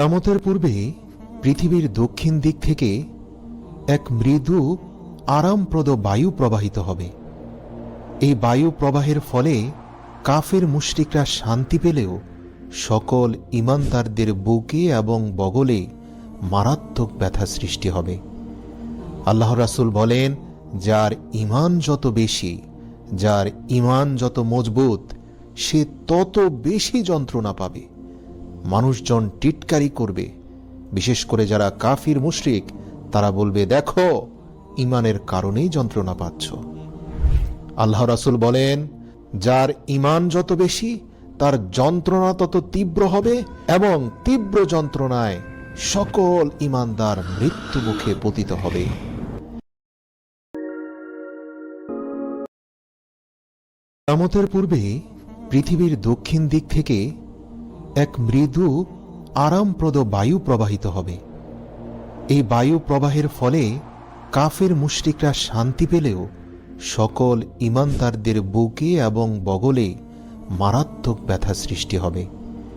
কামতের পূর্বে পৃথিবীর দক্ষিণ দিক থেকে এক মৃদু, আরামপ্রদ বায়ু প্রবাহিত হবে। এই বায়ু প্রবাহের ফলে কাফের মুশরিকরা শান্তি পেলেও সকল ইমানদারদের বুকে এবং বগলে মারাত্মক ব্যথা সৃষ্টি হবে। আল্লাহ রাসুল বলেন, যার ইমান যত বেশি, যার ইমান যত মজবুত, সে তত বেশি যন্ত্রণা পাবে। মানুষজন টিটকারি করবে। বিশেষ করে যারা কাফির মুশরিক, তারা বলবে, দেখো ইমানের কারণেই যন্ত্রণা পাচ্ছ। আল্লাহ রাসুল বলেন, যার ইমান যত বেশি, তার যন্ত্রণা তত তীব্র হবে এবং তীব্র যন্ত্রণায় সকল ইমানদার মৃত্যু মুখে পতিত হবে। কামতের পূর্বে পৃথিবীর দক্ষিণ দিক থেকে এক মৃদু, আরামপ্রদ বায়ু প্রবাহিত হবে। এই বায়ু প্রবাহের ফলে কাফের মুশরিকরা শান্তি পেলেও সকল ইমানদারদের বুকে এবং বগলে মারাত্মক ব্যথা সৃষ্টি হবে।